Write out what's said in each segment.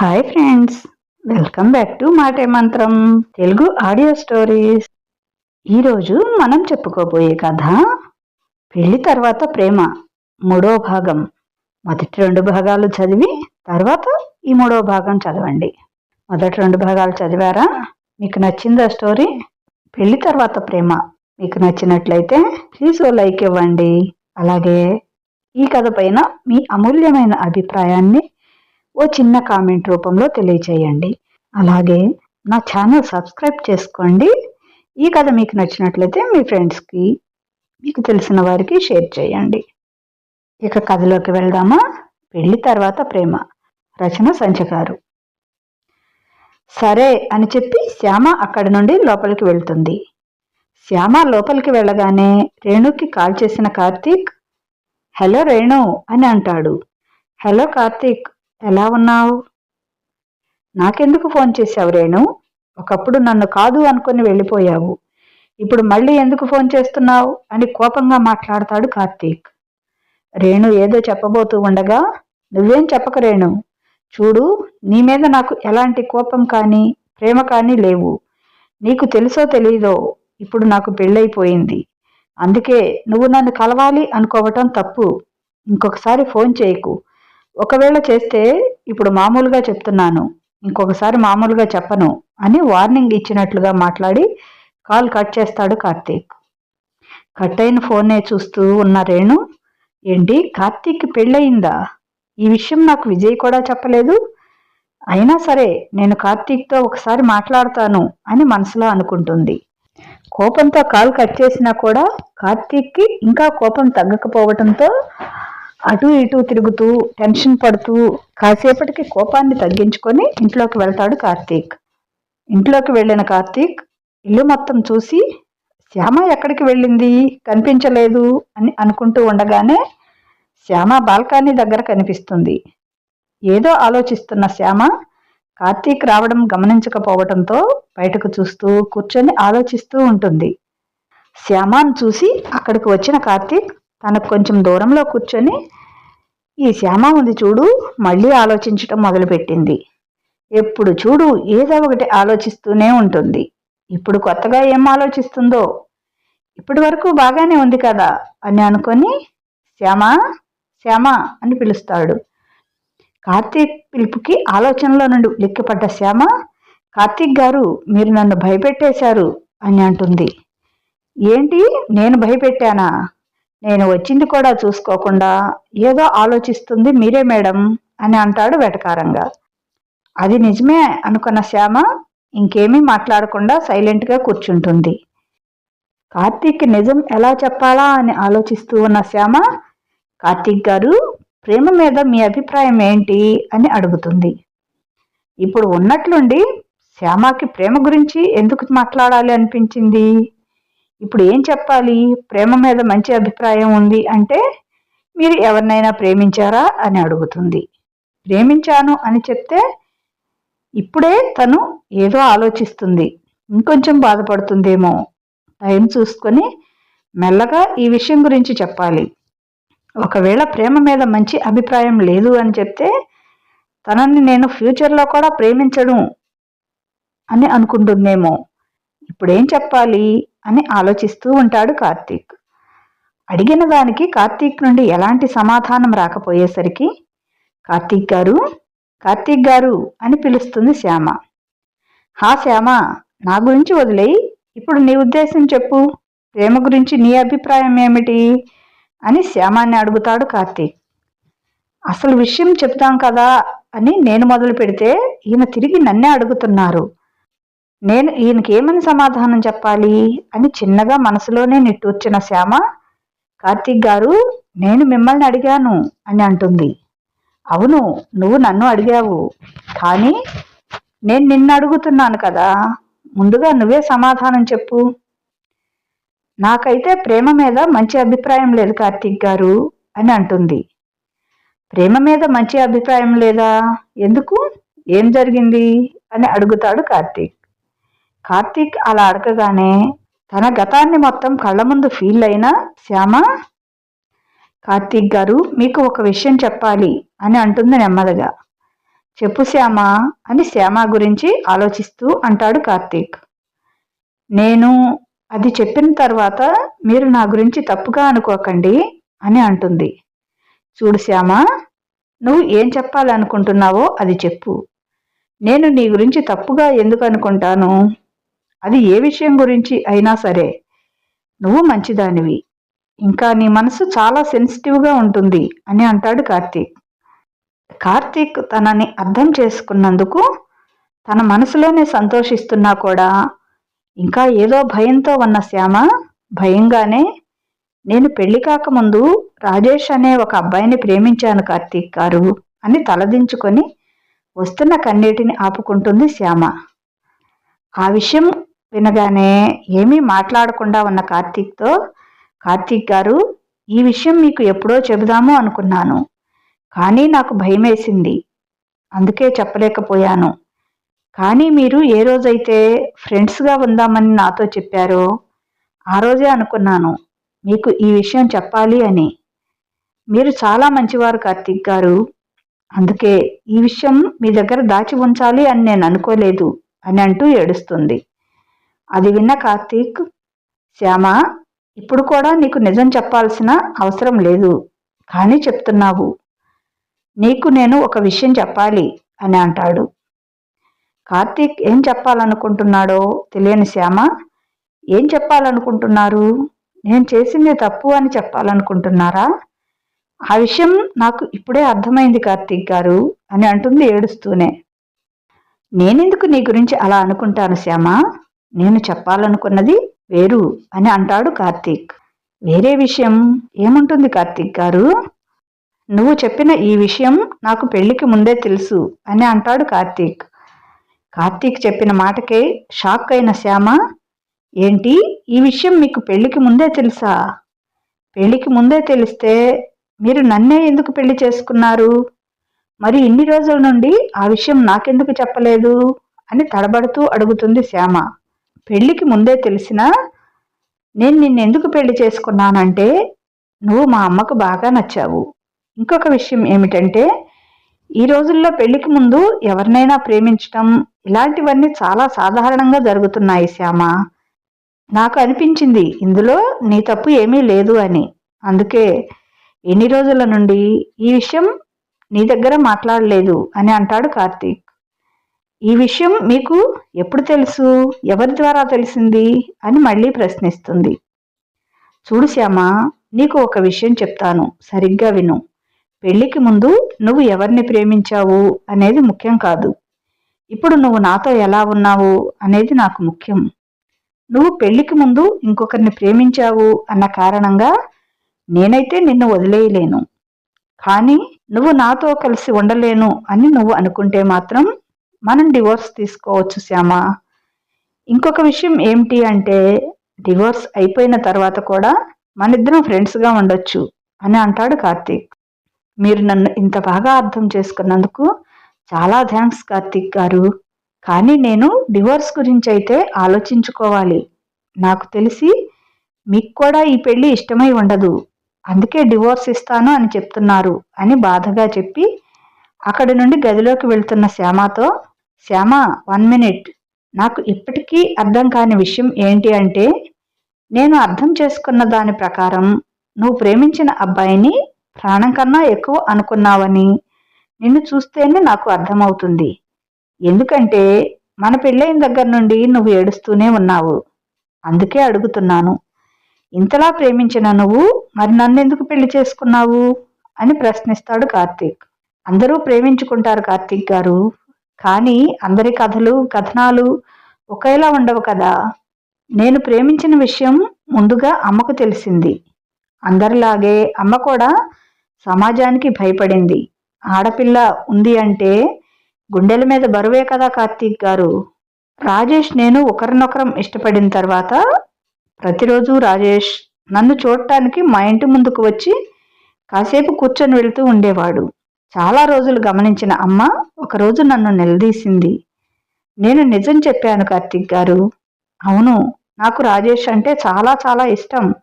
Hi friends welcome back to మాటే మంత్రం Telugu audio stories ఈరోజు మనం చెప్పుకోబోయే కథ పెళ్ళి తర్వాత ప్రేమ మూడో భాగం. మొదటి రెండు భాగాలు చదివి తర్వాత ఈ మూడో భాగం చదవండి. మొదటి రెండు భాగాలు చదివారా? మీకు నచ్చిందా స్టోరీ పెళ్ళి తర్వాత ప్రేమ. మీకు నచ్చినట్లయితే ప్లీజ్ ఓ లైక్ ఇవ్వండి. అలాగే ఈ కథ పైన మీ అమూల్యమైన అభిప్రాయాన్ని ఓ చిన్న కామెంట్ రూపంలో తెలియచేయండి. అలాగే నా ఛానల్ సబ్స్క్రైబ్ చేసుకోండి. ఈ కథ మీకు నచ్చినట్లయితే మీ ఫ్రెండ్స్కి మీకు తెలిసిన వారికి షేర్ చేయండి. ఇక కథలోకి వెళ్దామా? పెళ్ళి తర్వాత ప్రేమ. రచన సంచగారు సరే అని చెప్పి శ్యామ అక్కడి నుండి లోపలికి వెళ్తుంది. శ్యామ లోపలికి వెళ్ళగానే రేణుకి కాల్ చేసిన కార్తీక్ హలో రేణు అని అంటాడు. హలో కార్తీక్ ఎలా ఉన్నావు? నాకెందుకు ఫోన్ చేశావు రేణు? ఒకప్పుడు నన్ను కాదు అనుకుని వెళ్ళిపోయావు. ఇప్పుడు మళ్ళీ ఎందుకు ఫోన్ చేస్తున్నావు? అని కోపంగా మాట్లాడతాడు కార్తీక్. రేణు ఏదో చెప్పబోతూ ఉండగా నువ్వేం చెప్పక రేణు? చూడు నీ మీద నాకు ఎలాంటి కోపం కానీ ప్రేమ కానీ లేవు. నీకు తెలుసో తెలీదో ఇప్పుడు నాకు పెళ్ళైపోయింది అందుకే నువ్వు నన్ను కలవాలి అనుకోవటం తప్పు. ఇంకొకసారి ఫోన్ చేయకు. ఒకవేళ చేస్తే ఇప్పుడు మామూలుగా చెప్తున్నాను ఇంకొకసారి మామూలుగా చెప్పను అని వార్నింగ్ ఇచ్చినట్లుగా మాట్లాడి కాల్ కట్ చేస్తాడు కార్తీక్. కట్ అయిన ఫోనే చూస్తూ ఉన్న రేణు ఏంటి కార్తీక్ పెళ్ళయిందా? ఈ విషయం నాకు విజయ్ కూడా చెప్పలేదు. అయినా సరే నేను కార్తీక్తో ఒకసారి మాట్లాడతాను అని మనసులో అనుకుంటుంది. కోపంతో కాల్ కట్ చేసినా కూడా కార్తీక్కి ఇంకా కోపం తగ్గకపోవడంతో అటు ఇటు తిరుగుతూ టెన్షన్ పడుతూ కాసేపటికి కోపాన్ని తగ్గించుకొని ఇంట్లోకి వెళ్తాడు కార్తీక్. ఇంట్లోకి వెళ్ళిన కార్తీక్ ఇల్లు మొత్తం చూసి శ్యామ ఎక్కడికి వెళ్ళింది? కనిపించలేదు అని అనుకుంటూ ఉండగానే శ్యామ బాల్కనీ దగ్గర కనిపిస్తుంది. ఏదో ఆలోచిస్తున్న శ్యామ కార్తీక్ రావడం గమనించకపోవడంతో బయటకు చూస్తూ కూర్చొని ఆలోచిస్తూ ఉంటుంది. శ్యామాను చూసి అక్కడికి వచ్చిన కార్తీక్ తనకు కొంచెం దూరంలో కూర్చొని ఈ శ్యామ ఉంది చూడు మళ్ళీ ఆలోచించటం మొదలుపెట్టింది. ఎప్పుడు చూడు ఏదో ఒకటి ఆలోచిస్తూనే ఉంటుంది. ఇప్పుడు కొత్తగా ఏం ఆలోచిస్తుందో? ఇప్పటి వరకు బాగానే ఉంది కదా? అని అనుకొని శ్యామ శ్యామ అని పిలుస్తాడు. కార్తీక్ పిలుపుకి ఆలోచనలో నుండి లిక్కిపడ్డ శ్యామ కార్తీక్ గారు మీరు నన్ను భయపెట్టేశారు అని అంటుంది. ఏంటి? నేను భయపెట్టానా? నేను వచ్చింది కూడా చూసుకోకుండా ఏదో ఆలోచిస్తుంది మీరే మేడం అని అంటాడు వెటకారంగా. అది నిజమే అనుకున్న శ్యామ ఇంకేమీ మాట్లాడకుండా సైలెంట్గా కూర్చుంటుంది. కార్తీక్ నిజం ఎలా చెప్పాలా అని ఆలోచిస్తూ ఉన్న శ్యామ కార్తీక్ గారు ప్రేమ మీద మీ అభిప్రాయం ఏంటి అని అడుగుతుంది. ఇప్పుడు ఉన్నట్లుండి శ్యామకి ప్రేమ గురించి ఎందుకు మాట్లాడాలి అనిపించింది? ఇప్పుడు ఏం చెప్పాలి? ప్రేమ మీద మంచి అభిప్రాయం ఉంది అంటే మీరు ఎవరినైనా ప్రేమించారా అని అడుగుతుంది. ప్రేమించాను అని చెప్తే ఇప్పుడే తను ఏదో ఆలోచిస్తుంది. ఇంకొంచెం బాధపడుతుందేమో. టైం చూసుకొని మెల్లగా ఈ విషయం గురించి చెప్పాలి. ఒకవేళ ప్రేమ మీద మంచి అభిప్రాయం లేదు అని చెప్తే తనని నేను ఫ్యూచర్లో కూడా ప్రేమించడం అని అనుకుంటుందేమో. ఇప్పుడేం చెప్పాలి అని ఆలోచిస్తూ ఉంటాడు కార్తీక్. అడిగిన దానికి కార్తీక్ నుండి ఎలాంటి సమాధానం రాకపోయేసరికి కార్తీక్ గారు కార్తీక్ గారు అని పిలుస్తుంది శ్యామ. హా శ్యామ నా గురించి వదిలేయి. ఇప్పుడు నీ ఉద్దేశం చెప్పు. ప్రేమ గురించి నీ అభిప్రాయం ఏమిటి? అని శ్యామాన్ని అడుగుతాడు కార్తీక్. అసలు విషయం చెప్తాం కదా అని నేను మొదలు పెడితే ఈయన తిరిగి నన్నే అడుగుతున్నారు. నేను ఈయనకి ఏమని సమాధానం చెప్పాలి? అని చిన్నగా మనసులోనే నిట్టూర్చిన శ్యామ కార్తీక్ గారు నేను మిమ్మల్ని అడిగాను అని అంటుంది. అవును నువ్వు నన్ను అడిగావు. కానీ నేను నిన్ను అడుగుతున్నాను కదా ముందుగా నువ్వే సమాధానం చెప్పు. నాకైతే ప్రేమ మీద మంచి అభిప్రాయం లేదు కార్తీక్ గారు అని అంటుంది. ప్రేమ మీద మంచి అభిప్రాయం లేదా? ఎందుకు? ఏం జరిగింది? అని అడుగుతాడు కార్తీక్. కార్తీక్ అలా అడగగానే తన గతాన్ని మొత్తం కళ్ళ ముందు ఫీల్ అయిన శ్యామ కార్తీక్ గారు మీకు ఒక విషయం చెప్పాలి అని అంటుంది నెమ్మదిగా. చెప్పు శ్యామ అని శ్యామ గురించి ఆలోచిస్తూ అంటాడు కార్తీక్. నేను అది చెప్పిన తర్వాత మీరు నా గురించి తప్పుగా అనుకోకండి అని అంటుంది. చూడు శ్యామ నువ్వు ఏం చెప్పాలనుకుంటున్నావో అది చెప్పు. నేను నీ గురించి తప్పుగా ఎందుకు అనుకుంటాను? అది ఏ విషయం గురించి అయినా సరే నువ్వు మంచిదానివి. ఇంకా నీ మనసు చాలా సెన్సిటివ్గా ఉంటుంది అని అంటాడు కార్తీక్. కార్తీక్ తనని అర్థం చేసుకున్నందుకు తన మనసులోనే సంతోషిస్తున్నా కూడా ఇంకా ఏదో భయంతో ఉన్న శ్యామ భయంగానే నేను పెళ్ళి కాకముందు రాజేష్ అనే ఒక అబ్బాయిని ప్రేమించాను కార్తీక్ గారు అని తలదించుకొని వస్తున్న కన్నీటిని ఆపుకుంటుంది శ్యామ. ఆ విషయం వినగానే ఏమీ మాట్లాడకుండా ఉన్న కార్తీక్తో కార్తీక్ గారు ఈ విషయం మీకు ఎప్పుడో చెబుదాము అనుకున్నాను. కానీ నాకు భయమేసింది. అందుకే చెప్పలేకపోయాను. కానీ మీరు ఏ రోజైతే ఫ్రెండ్స్గా ఉందామని నాతో చెప్పారో ఆ రోజే అనుకున్నాను. మీకు ఈ విషయం చెప్పాలి అని. మీరు చాలా మంచివారు కార్తీక్ గారు. అందుకే ఈ విషయం మీ దగ్గర దాచి ఉంచాలి అని నేను అనుకోలేదు అని అంటూ ఏడుస్తుంది. అది విన్న కార్తీక్ శ్యామ ఇప్పుడు కూడా నీకు నిజం చెప్పాల్సిన అవసరం లేదు కానీ చెప్తున్నావు. నీకు నేను ఒక విషయం చెప్పాలి అని అంటాడు. కార్తీక్ ఏం చెప్పాలనుకుంటున్నాడో తెలియని శ్యామ ఏం చెప్పాలనుకుంటున్నారు? నేను చేసింది తప్పు అని చెప్పాలనుకుంటున్నారా? ఆ విషయం నాకు ఇప్పుడే అర్థమైంది కార్తీక్ గారు అని అంటుంది ఏడుస్తూనే. నేనెందుకు నీ గురించి అలా అనుకుంటాను శ్యామ? నేను చెప్పాలనుకున్నది వేరు అని అంటాడు కార్తీక్. వేరే విషయం ఏముంటుంది కార్తీక్ గారు? నువ్వు చెప్పిన ఈ విషయం నాకు పెళ్ళికి ముందే తెలుసు అని అంటాడు కార్తీక్. కార్తీక్ చెప్పిన మాటకే షాక్ అయిన శ్యామ ఏంటి ఈ విషయం మీకు పెళ్ళికి ముందే తెలుసా? పెళ్ళికి ముందే తెలిస్తే మీరు నన్నే ఎందుకు పెళ్ళి చేసుకున్నారు? మరి ఇన్ని రోజుల నుండి ఆ విషయం నాకెందుకు చెప్పలేదు? అని తడబడుతూ అడుగుతుంది శ్యామ. పెళ్ళికి ముందే తెలిసినా నేను నిన్నెందుకు పెళ్ళి చేసుకున్నానంటే నువ్వు మా అమ్మకు బాగా నచ్చావు. ఇంకొక విషయం ఏమిటంటే ఈ రోజుల్లో పెళ్ళికి ముందు ఎవరినైనా ప్రేమించటం ఇలాంటివన్నీ చాలా సాధారణంగా జరుగుతున్నాయి శ్యామ. నాకు అనిపించింది ఇందులో నీ తప్పు ఏమీ లేదు అని. అందుకే ఎన్ని రోజుల నుండి ఈ విషయం నీ దగ్గర మాట్లాడలేదు అని అంటాడు కార్తీక్. ఈ విషయం మీకు ఎప్పుడు తెలుసు? ఎవరి ద్వారా తెలిసింది? అని మళ్ళీ ప్రశ్నిస్తుంది. చూడు శ్యామ నీకు ఒక విషయం చెప్తాను. సరిగ్గా విను. పెళ్ళికి ముందు నువ్వు ఎవరిని ప్రేమించావు అనేది ముఖ్యం కాదు. ఇప్పుడు నువ్వు నాతో ఎలా ఉన్నావు అనేది నాకు ముఖ్యం. నువ్వు పెళ్ళికి ముందు ఇంకొకరిని ప్రేమించావు అన్న కారణంగా నేనైతే నిన్ను వదిలేయలేను. కానీ నువ్వు నాతో కలిసి ఉండలేను అని నువ్వు అనుకుంటే మాత్రం మనం డివోర్స్ తీసుకోవచ్చు శ్యామ. ఇంకొక విషయం ఏమిటి అంటే డివోర్స్ అయిపోయిన తర్వాత కూడా మన ఇద్దరం ఫ్రెండ్స్గా ఉండొచ్చు అని అంటాడు కార్తీక్. మీరు నన్ను ఇంత బాగా అర్థం చేసుకున్నందుకు చాలా థ్యాంక్స్ కార్తీక్ గారు. కానీ నేను డివోర్స్ గురించి అయితే ఆలోచించుకోవాలి. నాకు తెలిసి మీకు కూడా ఈ పెళ్ళి ఇష్టమై ఉండదు. అందుకే డివోర్స్ ఇస్తాను అని చెప్తున్నారు అని బాధగా చెప్పి అక్కడి నుండి గదిలోకి వెళ్తున్న శ్యామతో శ్యామ వన్ మినిట్ నాకు ఇప్పటికీ అర్థం కాని విషయం ఏంటి అంటే నేను అర్థం చేసుకున్న దాని ప్రకారం నువ్వు ప్రేమించిన అబ్బాయిని ప్రాణం కన్నా ఎక్కువ అనుకున్నావని నిన్ను చూస్తేనే నాకు అర్థమవుతుంది. ఎందుకంటే మన పెళ్ళైన దగ్గర నుండి నువ్వు ఏడుస్తూనే ఉన్నావు. అందుకే అడుగుతున్నాను. ఇంతలా ప్రేమించిన నువ్వు మరి నన్నెందుకు పెళ్ళి చేసుకున్నావు? అని ప్రశ్నిస్తాడు కార్తీక్. అందరూ ప్రేమించుకుంటారు కార్తీక్ గారు. కానీ అందరి కథలు కథనాలు ఒకేలా ఉండవు కదా. నేను ప్రేమించిన విషయం ముందుగా అమ్మకు తెలిసింది. అందరిలాగే అమ్మ కూడా సమాజానికి భయపడింది. ఆడపిల్ల ఉంది అంటే గుండెల మీద బరువే కదా కార్తీక్ గారు. రాజేష్ నేను ఒకరినొకరం ఇష్టపడిన తర్వాత ప్రతిరోజు రాజేష్ నన్ను చూడటానికి మా ఇంటి ముందుకు వచ్చి కాసేపు కూర్చొని వెళ్తూ ఉండేవాడు. చాలా రోజులు గమనించిన అమ్మ ఒకరోజు నన్ను నిలదీసింది. నేను నిజం చెప్పాను కార్తీక్ గారు. అవును నాకు రాజేష్ అంటే చాలా చాలా ఇష్టం.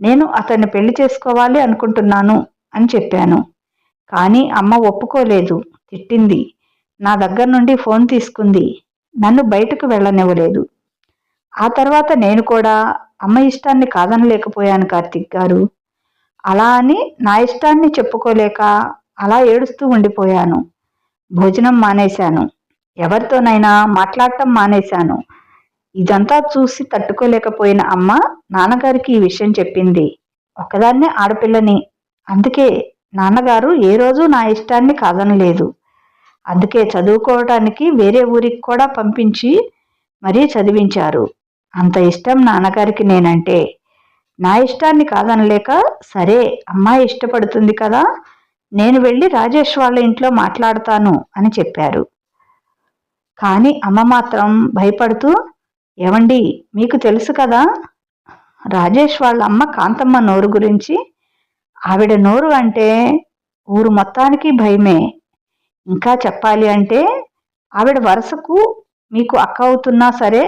నేను అతన్ని పెళ్ళి చేసుకోవాలి అనుకుంటున్నాను అని చెప్పాను. కానీ అమ్మ ఒప్పుకోలేదు తిట్టింది. నా దగ్గర నుండి ఫోన్ తీసుకుంది. నన్ను బయటకు వెళ్ళనివ్వలేదు. ఆ తర్వాత నేను కూడా అమ్మ ఇష్టాన్ని కాదనలేకపోయాను కార్తిక్ గారు. అలా అని నా ఇష్టాన్ని చెప్పుకోలేక అలా ఏడుస్తూ ఉండిపోయాను. భోజనం మానేశాను. ఎవరితోనైనా మాట్లాడటం మానేశాను. ఇదంతా చూసి తట్టుకోలేకపోయిన అమ్మ నాన్నగారికి ఈ విషయం చెప్పింది. ఒకదాన్నే ఆడపిల్లని. అందుకే నాన్నగారు ఏ రోజు నా ఇష్టాన్ని కాదనలేదు. అందుకే చదువుకోవటానికి వేరే ఊరికి కూడా పంపించి మరీ చదివించారు. అంత ఇష్టం నాన్నగారికి నేనంటే. నా ఇష్టాన్ని కాదనలేక సరే అమ్మాయి ఇష్టపడుతుంది కదా నేను వెళ్ళి రాజేష్ వాళ్ళ ఇంట్లో మాట్లాడతాను అని చెప్పారు. కానీ అమ్మ మాత్రం భయపడుతూ ఏమండి మీకు తెలుసు కదా రాజేష్ వాళ్ళ అమ్మ కాంతమ్మ నోరు గురించి. ఆవిడ నోరు అంటే ఊరు మొత్తానికి భయమే. ఇంకా చెప్పాలి అంటే ఆవిడ వరుసకు మీకు అక్క అవుతున్నా సరే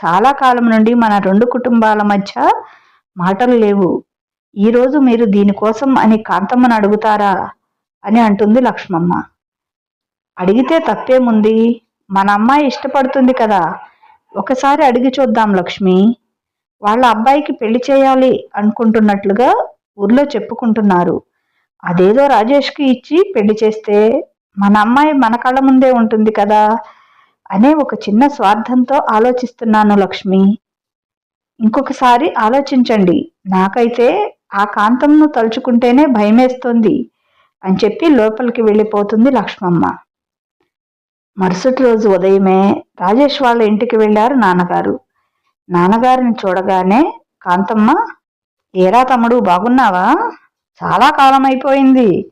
చాలా కాలం నుండి మన రెండు కుటుంబాల మధ్య మాటలు లేవు. ఈరోజు మీరు దీనికోసం అని కాంతమ్మను అడుగుతారా? అని అంటుంది లక్ష్మమ్మ. అడిగితే తప్పేముంది? మన అమ్మాయి ఇష్టపడుతుంది కదా. ఒకసారి అడిగి చూద్దాం లక్ష్మి. వాళ్ళ అబ్బాయికి పెళ్ళి చేయాలి అనుకుంటున్నట్లుగా ఊర్లో చెప్పుకుంటున్నారు. అదేదో రాజేష్కి ఇచ్చి పెళ్ళి చేస్తే మన అమ్మాయి మన కళ్ళ ముందే ఉంటుంది కదా అనే ఒక చిన్న స్వార్థంతో ఆలోచిస్తున్నాను లక్ష్మి. ఇంకొకసారి ఆలోచించండి. నాకైతే ఆ కాంతంను తలుచుకుంటేనే భయమేస్తోంది. అని చెప్పి లోపలికి వెళ్ళిపోతుంది లక్ష్మమ్మ. మరుసటి రోజు ఉదయమే రాజేష్ వాళ్ళ ఇంటికి వెళ్ళారు నాన్నగారు. నాన్నగారిని చూడగానే కాంతమ్మ ఏరా తమ్ముడు బాగున్నావా? చాలా కాలం అయిపోయింది.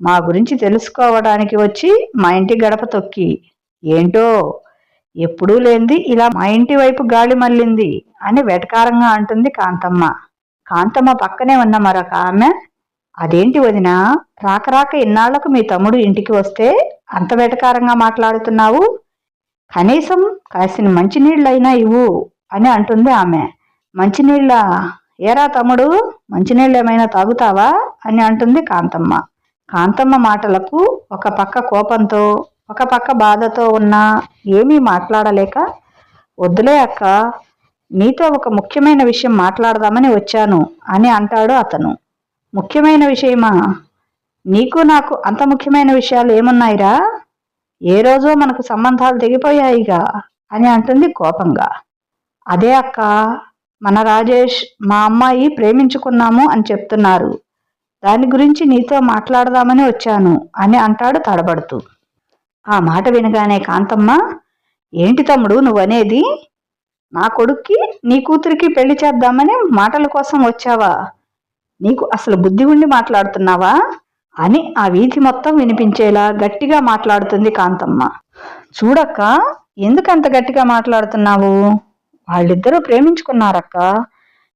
మా గురించి తెలుసుకోవడానికి వచ్చి మా ఇంటి గడప తొక్కి. ఏంటో? ఎప్పుడూ లేనిది ఇలా మా ఇంటి వైపు గాలి మళ్ళింది అని వెటకారంగా అంటుంది కాంతమ్మ. కాంతమ్మ పక్కనే ఉన్న మరొక ఆమె అదేంటి వదిన? రాక రాక ఇన్నాళ్ళకు మీ తమ్ముడు ఇంటికి వస్తే అంత వెటకారంగా మాట్లాడుతున్నావు? కనీసం కాసిన మంచినీళ్ళైనా ఇవ్వు అని అంటుంది ఆమె. మంచినీళ్ళ ఏరా తమ్ముడు? మంచినీళ్ళు ఏమైనా తాగుతావా? అని అంటుంది కాంతమ్మ. కాంతమ్మ మాటలకు ఒక పక్క కోపంతో ఒక పక్క బాధతో ఉన్నా ఏమీ మాట్లాడలేక వద్దులే అక్క నీతో ఒక ముఖ్యమైన విషయం మాట్లాడదామని వచ్చాను అని అంటాడు అతను. ముఖ్యమైన విషయమా? నీకు నాకు అంత ముఖ్యమైన విషయాలు ఏమున్నాయిరా? ఏ రోజో మనకు సంబంధాలు తెగిపోయాయిగా అని అంటుంది కోపంగా. అదే అక్క మన రాజేష్ మా అమ్మాయి ప్రేమించుకున్నాము అని చెప్తున్నారు. దాని గురించి నీతో మాట్లాడదామని వచ్చాను అని అంటాడు తడబడుతూ. ఆ మాట వినగానే కాంతమ్మ ఏంటి తమ్ముడు నువ్వనేది? నా కొడుక్కి నీ కూతురికి పెళ్ళి చేద్దామని మాటల కోసం వచ్చావా? నీకు అసలు బుద్ధి ఉండి మాట్లాడుతున్నావా? అని ఆ వీధి మొత్తం వినిపించేలా గట్టిగా మాట్లాడుతుంది కాంతమ్మ. చూడక్క ఎందుకంత గట్టిగా మాట్లాడుతున్నావు? వాళ్ళిద్దరూ ప్రేమించుకున్నారక్క.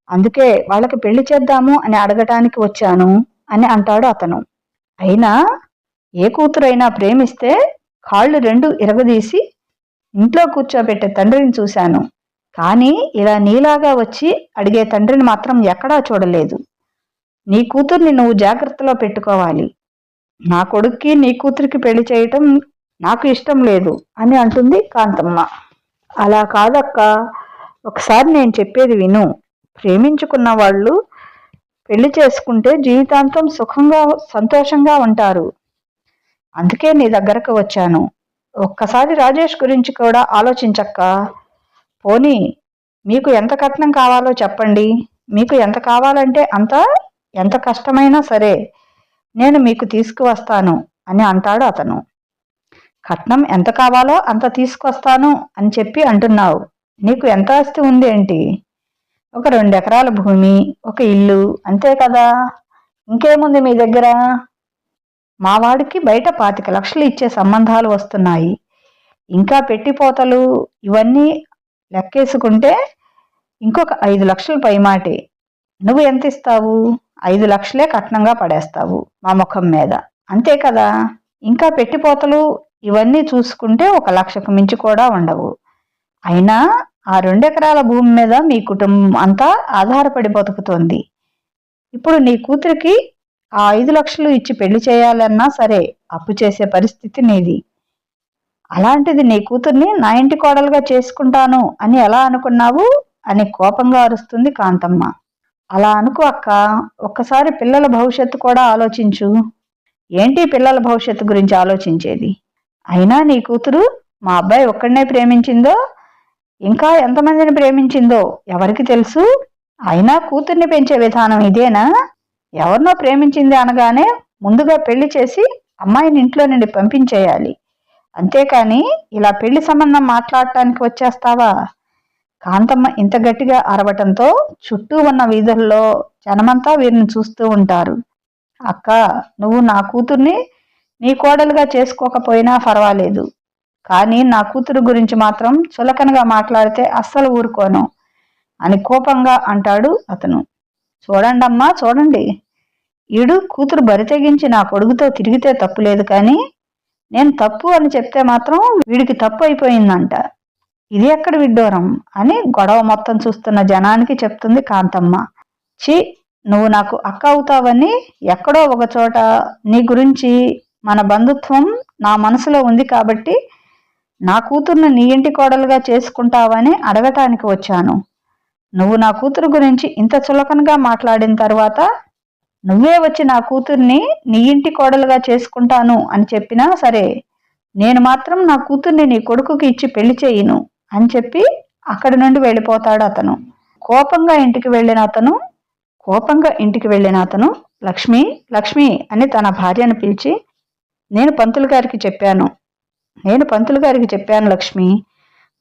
అందుకే వాళ్ళకి పెళ్ళి చేద్దాము అని అడగటానికి వచ్చాను అని అంటాడు అతను. అయినా ఏ కూతురైనా ప్రేమిస్తే కాళ్ళు రెండు ఇరగదీసి ఇంట్లో కూర్చోబెట్టే తండ్రిని చూశాను. కానీ ఇలా నీలాగా వచ్చి అడిగే తండ్రిని మాత్రం ఎక్కడా చూడలేదు. నీ కూతుర్ని నువ్వు జాగ్రత్తలో పెట్టుకోవాలి. నా కొడుక్కి నీ కూతురికి పెళ్ళి చేయటం నాకు ఇష్టం లేదు అని అంటుంది కాంతమ్మ. అలా కాదక్క ఒకసారి నేను చెప్పేది విను. ప్రేమించుకున్న వాళ్ళు పెళ్ళి చేసుకుంటే జీవితాంతం సుఖంగా సంతోషంగా ఉంటారు. అందుకే నీ దగ్గరకు వచ్చాను. ఒక్కసారి రాజేష్ గురించి కూడా ఆలోచించక్క. పోనీ మీకు ఎంత కట్నం కావాలో చెప్పండి. మీకు ఎంత కావాలంటే అంత ఎంత కష్టమైనా సరే నేను మీకు తీసుకువస్తాను అని అంటాడు అతను. కట్నం ఎంత కావాలో అంత తీసుకొస్తాను అని చెప్పి అంటున్నావు. నీకు ఎంత ఆస్తి ఉంది ఏంటి? ఒక రెండు ఎకరాల భూమి ఒక ఇల్లు అంతే కదా? ఇంకేముంది మీ దగ్గర? మా వాడికి బయట పాతిక లక్షలు ఇచ్చే సంబంధాలు వస్తున్నాయి. ఇంకా పెట్టిపోతలు ఇవన్నీ లెక్కేసుకుంటే ఇంకొక ఐదు లక్షలు పైమాటే. నువ్వు ఎంత ఇస్తావు? ఐదు లక్షలే కట్నంగా పడేస్తావు మా ముఖం మీద. అంతే కదా? ఇంకా పెట్టిపోతలు ఇవన్నీ చూసుకుంటే ఒక లక్షకు మించి కూడా ఉండవు. అయినా ఆ రెండెకరాల భూమి మీద మీ కుటుంబం అంతా ఆధారపడి బతుకుతోంది. ఇప్పుడు నీ కూతురికి ఆ ఐదు లక్షలు ఇచ్చి పెళ్ళి చేయాలన్నా సరే అప్పు చేసే పరిస్థితి నీది. అలాంటిది నీ కూతుర్ని నా ఇంటి కోడలుగా చేసుకుంటాను అని ఎలా అనుకున్నావు? అని కోపంగా అరుస్తుంది కాంతమ్మ. అలా అనుకో అక్క. ఒక్కసారి పిల్లల భవిష్యత్తు కూడా ఆలోచించు. ఏంటి పిల్లల భవిష్యత్తు గురించి ఆలోచించేది? అయినా నీ కూతురు మా అబ్బాయి ఒక్కడనే ప్రేమించిందో? ఇంకా ఎంతమందిని ప్రేమించిందో ఎవరికి తెలుసు? అయినా కూతుర్ని పెంచే విధానం ఇదేనా? ఎవరినో ప్రేమించింది అనగానే ముందుగా పెళ్ళి చేసి అమ్మాయిని ఇంట్లో నుండి పంపించేయాలి. అంతేకాని ఇలా పెళ్ళి సంబంధం మాట్లాడటానికి వచ్చేస్తావా? కాంతమ్మ ఇంత గట్టిగా అరవటంతో చుట్టూ ఉన్న వీధుల్లో జనమంతా వీరిని చూస్తూ ఉంటారు. అక్క నువ్వు నా కూతుర్ని నీ కోడలుగా చేసుకోకపోయినా పర్వాలేదు కానీ నా కూతురు గురించి మాత్రం చులకనగా మాట్లాడితే అస్సలు ఊరుకోను అని కోపంగా అంటాడు అతను. చూడండమ్మా చూడండి. ఈడు కూతురు బరి తెగించి నా కొడుకుతో తిరిగితే తప్పులేదు కానీ నేను తప్పు అని చెప్తే మాత్రం వీడికి తప్పు అయిపోయిందంట. ఇది ఎక్కడ విడ్డూరం అని గొడవ మొత్తం చూస్తున్న జనానికి చెప్తుంది కాంతమ్మ. చి నువ్వు నాకు అక్క అవుతావని ఎక్కడో ఒక చోట నీ గురించి మన బంధుత్వం నా మనసులో ఉంది కాబట్టి నా కూతుర్ని నీ ఇంటి కోడలుగా చేసుకుంటావని అడగటానికి వచ్చాను. నువ్వు నా కూతురు గురించి ఇంత చులకనగా మాట్లాడిన తర్వాత నువ్వే వచ్చి నా కూతుర్ని నీ ఇంటి కోడలుగా చేసుకుంటాను అని చెప్పినా సరే నేను మాత్రం నా కూతుర్ని నీ కొడుకుకి ఇచ్చి పెళ్ళి చేయను. అని చెప్పి అక్కడి నుండి వెళ్ళిపోతాడు అతను. కోపంగా ఇంటికి వెళ్ళిన అతను కోపంగా ఇంటికి వెళ్ళిన అతను లక్ష్మి లక్ష్మి అని తన భార్యను పిలిచి నేను పంతులు గారికి చెప్పాను. నేను పంతులు గారికి చెప్పాను లక్ష్మి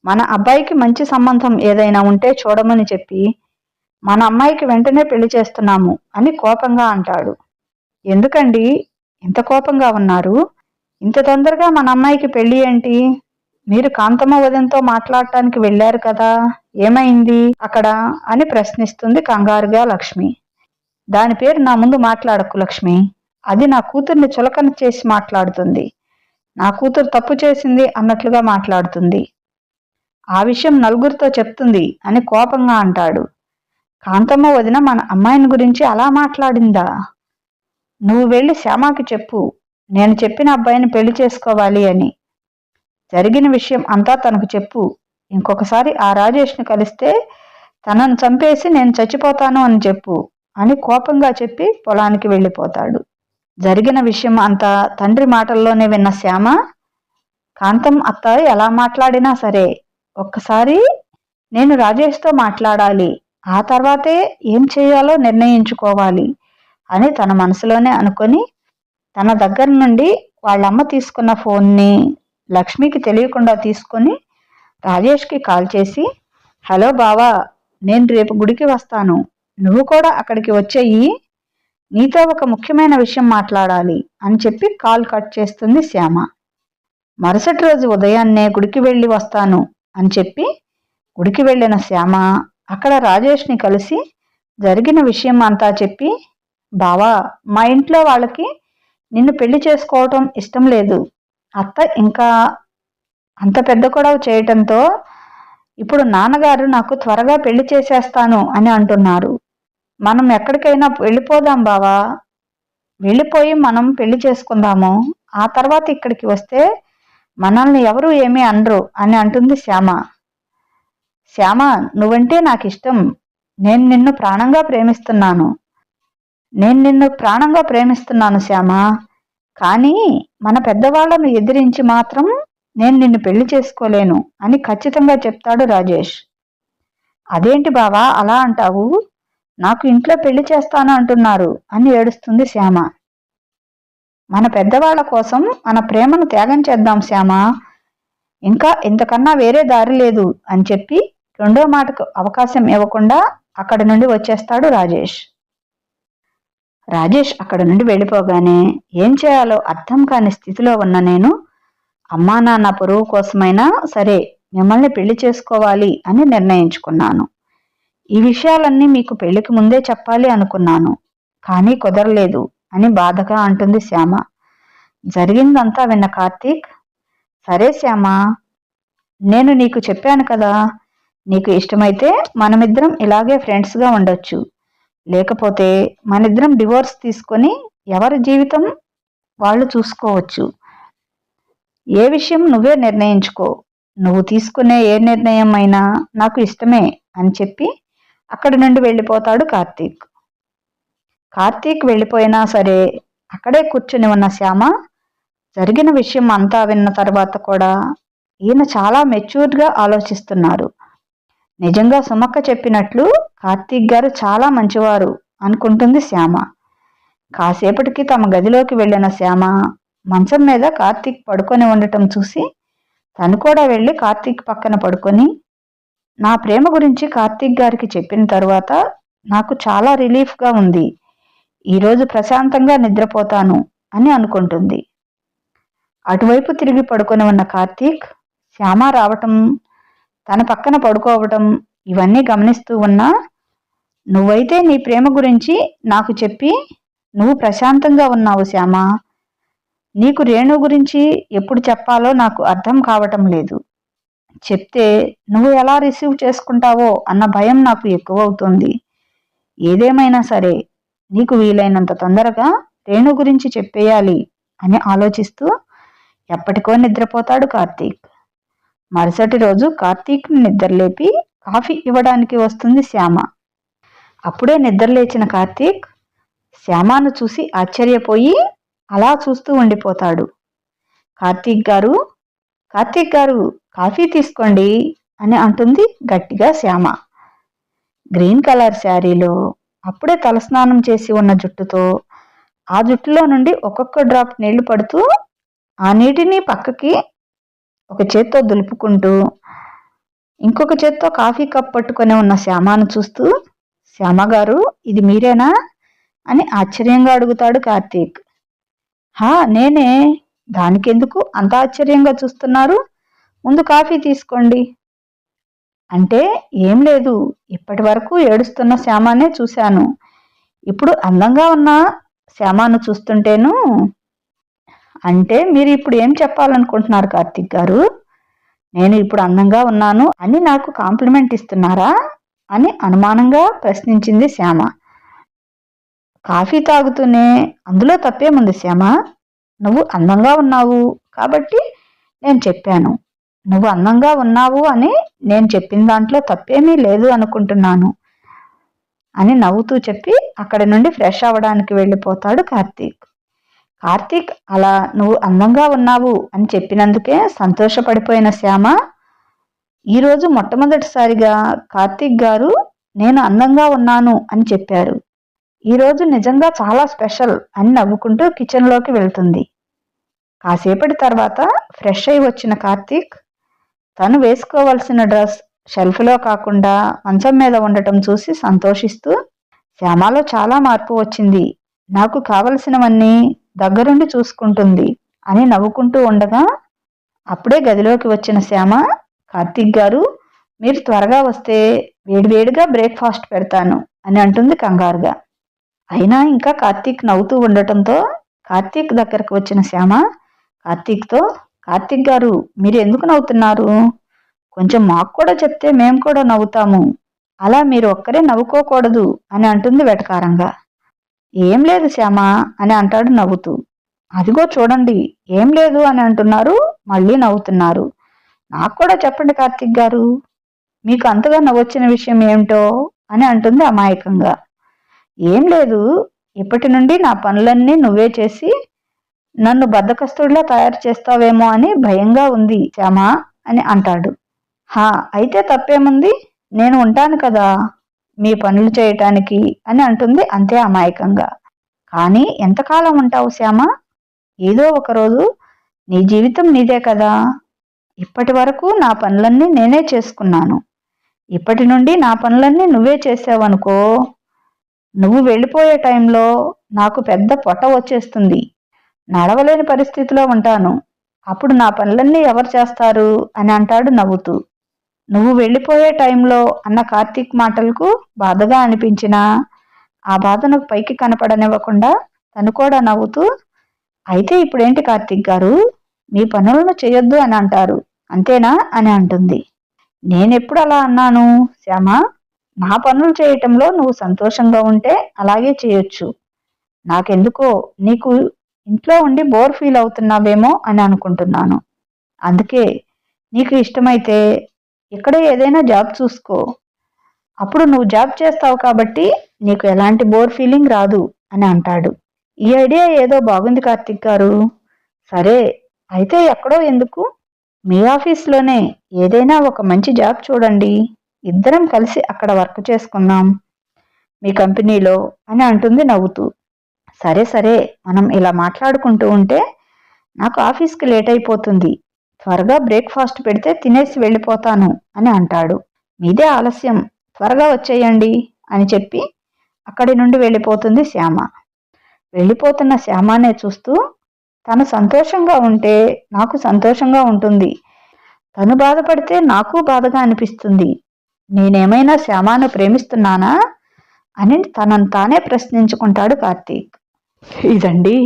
మన అబ్బాయికి మంచి సంబంధం ఏదైనా ఉంటే చూడమని చెప్పి మన అమ్మాయికి వెంటనే పెళ్ళి చేస్తున్నాము అని కోపంగా అంటాడు. ఎందుకండి ఇంత కోపంగా ఉన్నారు? ఇంత తొందరగా మన అమ్మాయికి పెళ్ళి ఏంటి? మీరు కాంతమ్మ వదంతో మాట్లాడటానికి వెళ్ళారు కదా ఏమైంది అక్కడ అని ప్రశ్నిస్తుంది కంగారుగా లక్ష్మి. దాని పేరు నా ముందు మాట్లాడకు లక్ష్మి. అది నా కూతుర్ని చులకన చేసి మాట్లాడుతుంది. నా కూతురు తప్పు చేసింది అన్నట్లుగా మాట్లాడుతుంది. ఆ విషయం నలుగురితో చెప్తుంది అని కోపంగా అంటాడు. కాంతమ్మ వదిన మన అమ్మాయిని గురించి అలా మాట్లాడిందా? నువ్వు వెళ్ళి శ్యామాకి చెప్పు. నేను చెప్పిన అబ్బాయిని పెళ్ళి చేసుకోవాలి అని. జరిగిన విషయం అంతా తనకు చెప్పు. ఇంకొకసారి ఆ రాజేష్ని కలిస్తే తనను చంపేసి నేను చచ్చిపోతాను అని చెప్పు అని కోపంగా చెప్పి పొలానికి వెళ్ళిపోతాడు. జరిగిన విషయం అంతా తండ్రి మాటల్లోనే విన్న శ్యామ కాంతం అత్త ఎలా మాట్లాడినా సరే ఒక్కసారి నేను రాజేష్తో మాట్లాడాలి ఆ తర్వాతే ఏం చేయాలో నిర్ణయించుకోవాలి అని తన మనసులోనే అనుకొని తన దగ్గర నుండి వాళ్ళమ్మ తీసుకున్న ఫోన్ని లక్ష్మికి తెలియకుండా తీసుకొని రాజేష్కి కాల్ చేసి హలో బావా నేను రేపు గుడికి వస్తాను. నువ్వు కూడా అక్కడికి వచ్చేయి. నీతో ఒక ముఖ్యమైన విషయం మాట్లాడాలి అని చెప్పి కాల్ కట్ చేస్తుంది శ్యామ. మరుసటి రోజు ఉదయాన్నే గుడికి వెళ్ళి వస్తాను అని చెప్పి గుడికి వెళ్ళిన శ్యామ అక్కడ రాజేష్ని కలిసి జరిగిన విషయం అంతా చెప్పి బావా మా ఇంట్లో వాళ్ళకి నిన్ను పెళ్ళి చేసుకోవటం ఇష్టం లేదు. అత్త ఇంకా అంత పెద్ద గొడవ చేయటంతో ఇప్పుడు నాన్నగారు నాకు త్వరగా పెళ్ళి చేసేస్తాను అని అంటున్నారు. మనం ఎక్కడికైనా వెళ్ళిపోదాం బావా. వెళ్ళిపోయి మనం పెళ్ళి చేసుకుందాము. ఆ తర్వాత ఇక్కడికి వస్తే మనల్ని ఎవరు ఏమీ అనరు అని అంటుంది శ్యామ. శ్యామ నువ్వంటే నాకు ఇష్టం నేను నిన్ను ప్రాణంగా ప్రేమిస్తున్నాను. నేను నిన్ను ప్రాణంగా ప్రేమిస్తున్నాను శ్యామ. కానీ మన పెద్దవాళ్ళను ఎదిరించి మాత్రం నేను నిన్ను పెళ్ళి చేసుకోలేను అని ఖచ్చితంగా చెప్తాడు రాజేష్. అదేంటి బావా అలా అంటావు? నాకు ఇంట్లో పెళ్ళి చేస్తాను అంటున్నారు అని ఏడుస్తుంది శ్యామ. మన పెద్దవాళ్ళ కోసం మన ప్రేమను త్యాగం చేద్దాం శ్యామ. ఇంకా ఇంతకన్నా వేరే దారి లేదు అని చెప్పి రెండో మాటకు అవకాశం ఇవ్వకుండా అక్కడి నుండి వచ్చేస్తాడు రాజేష్. రాజేష్ అక్కడ నుండి వెళ్ళిపోగానే ఏం చేయాలో అర్థం కాని స్థితిలో ఉన్న నేను అమ్మా నాన్న పొరుగు కోసమైనా సరే మిమ్మల్ని పెళ్ళి చేసుకోవాలి అని నిర్ణయించుకున్నాను. ఈ విషయాలన్నీ మీకు పెళ్ళికి ముందే చెప్పాలి అనుకున్నాను కానీ కుదరలేదు అని బాధగా అంటుంది శ్యామ. జరిగిందంతా విన్న కార్తీక్ సరే శ్యామ నేను నీకు చెప్పాను కదా నీకు ఇష్టమైతే మనమిద్దరం ఇలాగే ఫ్రెండ్స్గా ఉండొచ్చు. లేకపోతే మనిద్దరం డివోర్స్ తీసుకొని ఎవరి జీవితం వాళ్ళు చూసుకోవచ్చు. ఏ విషయం నువ్వే నిర్ణయించుకో. నువ్వు తీసుకునే ఏ నిర్ణయం అయినా నాకు ఇష్టమే అని చెప్పి అక్కడి నుండి వెళ్ళిపోతాడు కార్తీక్. కార్తీక్ వెళ్ళిపోయినా సరే అక్కడే కూర్చుని ఉన్న శ్యామ జరిగిన విషయం అంతా విన్న తర్వాత కూడా ఈయన చాలా మెచ్యూర్డ్గా ఆలోచిస్తున్నారు. నిజంగా సుమక్క చెప్పినట్లు కార్తీక్ గారు చాలా మంచివారు అనుకుంటుంది శ్యామ. కాసేపటికి తమ గదిలోకి వెళ్ళిన శ్యామ మంచం మీద కార్తీక్ పడుకొని ఉండటం చూసి తను కూడా వెళ్ళి కార్తీక్ పక్కన పడుకొని నా ప్రేమ గురించి కార్తీక్ గారికి చెప్పిన తర్వాత నాకు చాలా రిలీఫ్గా ఉంది. ఈరోజు ప్రశాంతంగా నిద్రపోతాను అని అనుకుంటుంది. అటువైపు తిరిగి పడుకొని ఉన్న కార్తీక్ శ్యామ రావటం తన పక్కన పడుకోవటం ఇవన్నీ గమనిస్తూ ఉన్నా నువ్వైతే నీ ప్రేమ గురించి నాకు చెప్పి నువ్వు ప్రశాంతంగా ఉన్నావు శ్యామ. నీకు రేణు గురించి ఎప్పుడు చెప్పాలో నాకు అర్థం కావటం లేదు. చెప్తే నువ్వు ఎలా రిసీవ్ చేసుకుంటావో అన్న భయం నాకు ఎక్కువ అవుతుంది ఏదేమైనా సరే నీకు వీలైనంత తొందరగా రేణు గురించి చెప్పేయాలి అని ఆలోచిస్తూ ఎప్పటికో నిద్రపోతాడు కార్తీక్. మరుసటి రోజు కార్తీక్ని నిద్రలేపి కాఫీ ఇవ్వడానికి వస్తుంది శ్యామ. అప్పుడే నిద్రలేచిన కార్తీక్ శ్యామాను చూసి ఆశ్చర్యపోయి అలా చూస్తూ ఉండిపోతాడు. కార్తీక్ గారు కార్తీక్ గారు కాఫీ తీసుకోండి అని అంటుంది గట్టిగా శ్యామ. గ్రీన్ కలర్ శారీలో అప్పుడే తలస్నానం చేసి ఉన్న జుట్టుతో ఆ జుట్టులో నుండి ఒక్కొక్క డ్రాప్ నీళ్ళు పడుతూ ఆ నీటిని పక్కకి ఒక చేత్తో దులుపుకుంటూ ఇంకొక చేత్తో కాఫీ కప్ పట్టుకొని ఉన్న శ్యామాను చూస్తూ శ్యామ గారు ఇది మీరేనా? అని ఆశ్చర్యంగా అడుగుతాడు కార్తీక్. హా నేనే. దానికెందుకు అంత ఆశ్చర్యంగా చూస్తున్నారు? ముందు కాఫీ తీసుకోండి. అంటే ఏం లేదు. ఇప్పటి వరకు ఏడుస్తున్న శ్యామానే చూశాను. ఇప్పుడు అందంగా ఉన్న శ్యామాను చూస్తుంటేను అంటే మీరు ఇప్పుడు ఏం చెప్పాలనుకుంటున్నారు కార్తిక్ గారు? నేను ఇప్పుడు అందంగా ఉన్నాను అని నాకు కాంప్లిమెంట్ ఇస్తున్నారా అని అనుమానంగా ప్రశ్నించింది శ్యామ. కాఫీ తాగుతూనే అందులో తప్పేముంది శ్యామ? నువ్వు అందంగా ఉన్నావు కాబట్టి నేను చెప్పాను. నువ్వు అందంగా ఉన్నావు అని నేను చెప్పిన దాంట్లో తప్పేమీ లేదు అనుకుంటున్నాను అని నవ్వుతూ చెప్పి అక్కడి నుండి ఫ్రెష్ అవ్వడానికి వెళ్ళిపోతాడు కార్తీక్. కార్తీక్ అలా నువ్వు అందంగా ఉన్నావు అని చెప్పినందుకే సంతోషపడిపోయిన శ్యామ. ఈరోజు మొట్టమొదటిసారిగా కార్తీక్ గారు నేను అందంగా ఉన్నాను అని చెప్పారు. ఈరోజు నిజంగా చాలా స్పెషల్ అని నవ్వుకుంటూ కిచెన్లోకి వెళ్తుంది. కాసేపటి తర్వాత ఫ్రెష్ అయి వచ్చిన కార్తీక్ తను వేసుకోవలసిన డ్రెస్ షెల్ఫ్లో కాకుండా మంచం మీద ఉండటం చూసి సంతోషిస్తూ శ్యామలో చాలా మార్పు వచ్చింది. నాకు కావలసినవన్నీ దగ్గరుండి చూసుకుంటుంది అని నవ్వుకుంటూ ఉండగా అప్పుడే గదిలోకి వచ్చిన శ్యామ కార్తీక్ గారు మీరు త్వరగా వస్తే వేడివేడిగా బ్రేక్ఫాస్ట్ పెడతాను అని అంటుంది కంగారుగా. అయినా ఇంకా కార్తీక్ నవ్వుతూ ఉండటంతో కార్తీక్ దగ్గరకు వచ్చిన శ్యామ కార్తీక్తో కార్తీక్ గారు మీరు ఎందుకు నవ్వుతున్నారు? కొంచెం మాకు కూడా చెప్తే మేము కూడా నవ్వుతాము. అలా మీరు ఒక్కరే నవ్వుకోకూడదు అని అంటుంది వెటకారంగా. ఏం లేదు శ్యామ అని అంటాడు నవ్వుతూ. అదిగో చూడండి ఏం లేదు అని అంటున్నారు మళ్ళీ నవ్వుతున్నారు. నాకు కూడా చెప్పండి కార్తిక్ గారు మీకు అంతగా నవ్వొచ్చిన విషయం ఏమిటో అని అంటుంది అమాయకంగా. ఏం లేదు ఇప్పటి నుండి నా పనులన్నీ నువ్వే చేసి నన్ను బద్దకస్తుడిలా తయారు చేస్తావేమో అని భయంగా ఉంది శ్యామ అని అంటాడు. హా అయితే తప్పేముంది? నేను ఉంటాను కదా. మీ పనులు చేయటానికి అని అంటుంది అంతే అమాయకంగా. కానీ ఎంతకాలం ఉంటావు శ్యామ? ఏదో ఒకరోజు నీ జీవితం నీదే కదా. ఇప్పటి వరకు నా పనులన్నీ నేనే చేసుకున్నాను. ఇప్పటి నుండి నా పనులన్నీ నువ్వే చేసావనుకో. నువ్వు వెళ్ళిపోయే టైంలో నాకు పెద్ద పొట్ట వచ్చేస్తుంది. నడవలేని పరిస్థితిలో ఉంటాను. అప్పుడు నా పనులన్నీ ఎవరు చేస్తారు? అని అంటాడు నవ్వుతూ. నువ్వు వెళ్ళిపోయే టైంలో అన్న కార్తీక్ మాటలకు బాధగా అనిపించినా ఆ బాధను పైకి కనపడనివ్వకుండా తను కూడా నవ్వుతూ అయితే ఇప్పుడేంటి కార్తీక్ గారు? మీ పనులను చేయొద్దు అని అంటారు. అంతేనా? అని అంటుంది. నేనెప్పుడు అలా అన్నాను? శ్యామ నా పనులు చేయటంలో నువ్వు సంతోషంగా ఉంటే అలాగే చేయొచ్చు. నాకెందుకో నీకు ఇంట్లో ఉండి బోర్ ఫీల్ అవుతున్నావేమో అని అనుకుంటున్నాను. అందుకే నీకు ఇష్టమైతే ఎక్కడో ఏదైనా జాబ్ చూసుకో. అప్పుడు నువ్వు జాబ్ చేస్తావు కాబట్టి నీకు ఎలాంటి బోర్ ఫీలింగ్ రాదు అని అంటాడు. ఈ ఐడియా ఏదో బాగుంది కార్తిక్ గారు. సరే అయితే ఎక్కడో ఎందుకు? మీ ఆఫీస్లోనే ఏదైనా ఒక మంచి జాబ్ చూడండి. ఇద్దరం కలిసి అక్కడ వర్క్ చేసుకుందాం. మీ కంపెనీలో అని అంటుంది నవ్వుతూ. సరే సరే మనం ఇలా మాట్లాడుకుంటూ ఉంటే నాకు ఆఫీస్కి లేట్ అయిపోతుంది. త్వరగా బ్రేక్ఫాస్ట్ పెడితే తినేసి వెళ్ళిపోతాను అని అంటాడు. మీదే ఆలస్యం. త్వరగా వచ్చేయండి అని చెప్పి అక్కడి నుండి వెళ్ళిపోతుంది శ్యామ. వెళ్ళిపోతున్న శ్యామానే చూస్తూ తను సంతోషంగా ఉంటే నాకు సంతోషంగా ఉంటుంది. తను బాధపడితే నాకు బాధగా అనిపిస్తుంది. నేనేమైనా శ్యామాను ప్రేమిస్తున్నానా అని తనను తానే ప్రశ్నించుకుంటాడు కార్తీక్. ఇదండి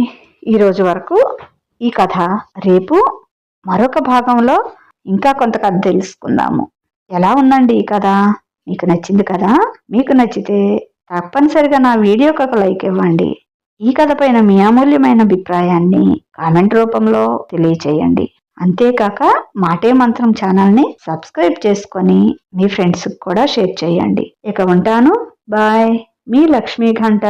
ఈరోజు వరకు ఈ కథ. రేపు మరొక భాగంలో ఇంకా కొంత కథ తెలుసుకుందాము. ఎలా ఉందండి ఈ కథ? మీకు నచ్చింది కదా? మీకు నచ్చితే తప్పనిసరిగా నా వీడియోకి ఒక లైక్ ఇవ్వండి. ఈ కథ పైన మీ అమూల్యమైన అభిప్రాయాన్ని కామెంట్ రూపంలో తెలియచేయండి. అంతేకాక మాటే మంత్రం ఛానల్ని సబ్స్క్రైబ్ చేసుకొని మీ ఫ్రెండ్స్కి కూడా షేర్ చేయండి. ఇక ఉంటాను. బాయ్. మీ లక్ష్మీ ఘంట